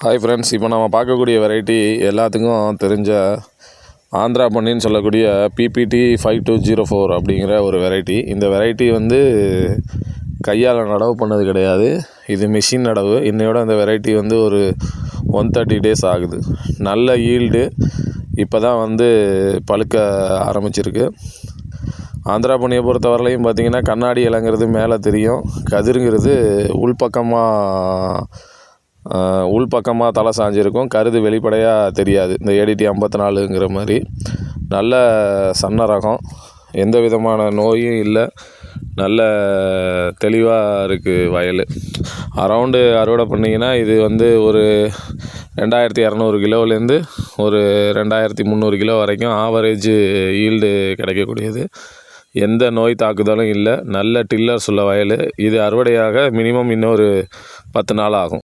Hi friends இப்போ நம்ம பார்க்கக்கூடிய வெரைட்டி எல்லாத்துக்கும் தெரிஞ்ச ஆந்திரா பண்ணின்னு சொல்லக்கூடிய BPT five two zero four அப்படிங்கிற ஒரு வெரைட்டி இந்த வெரைட்டி வந்து கையால் நடவு பண்ணது கிடையாது. இது மிஷின் நடவு. இன்னையோட இந்த வெரைட்டி வந்து ஒரு ஒன் தேர்ட்டி டேஸ் ஆகுது. நல்ல ஈல்டு இப்போ தான் வந்து பழுக்க ஆரம்பிச்சிருக்கு. ஆந்திரா பொன்னியை பொறுத்த வரலையும் பார்த்தீங்கன்னா கண்ணாடி இலைங்கிறது மேலே தெரியும். கதிருங்கிறது உள்பக்கமாக உள்பக்கமாக தலை சாஞ்சிருக்கும். கருது வெளிப்படையாக தெரியாது. இந்த ஏடிடி ஐம்பத்தி நாலுங்கிற மாதிரி. நல்ல சன்ன ரகம் எந்த விதமான நோயும் இல்லை. நல்ல தெளிவாக இருக்குது வயல். அரவுண்டு அறுவடை பண்ணிங்கன்னா இது வந்து ஒரு ரெண்டாயிரத்தி இரநூறு கிலோவிலேருந்து ஒரு ரெண்டாயிரத்தி முந்நூறு கிலோ வரைக்கும் ஆவரேஜ் ஈல்டு கிடைக்கக்கூடியது. எந்த நோய் தாக்குதலும் இல்லை. நல்ல டில்லர்ஸ் உள்ள வயல். இது அறுவடையாக மினிமம் இன்னொரு பத்து நாள் ஆகும்.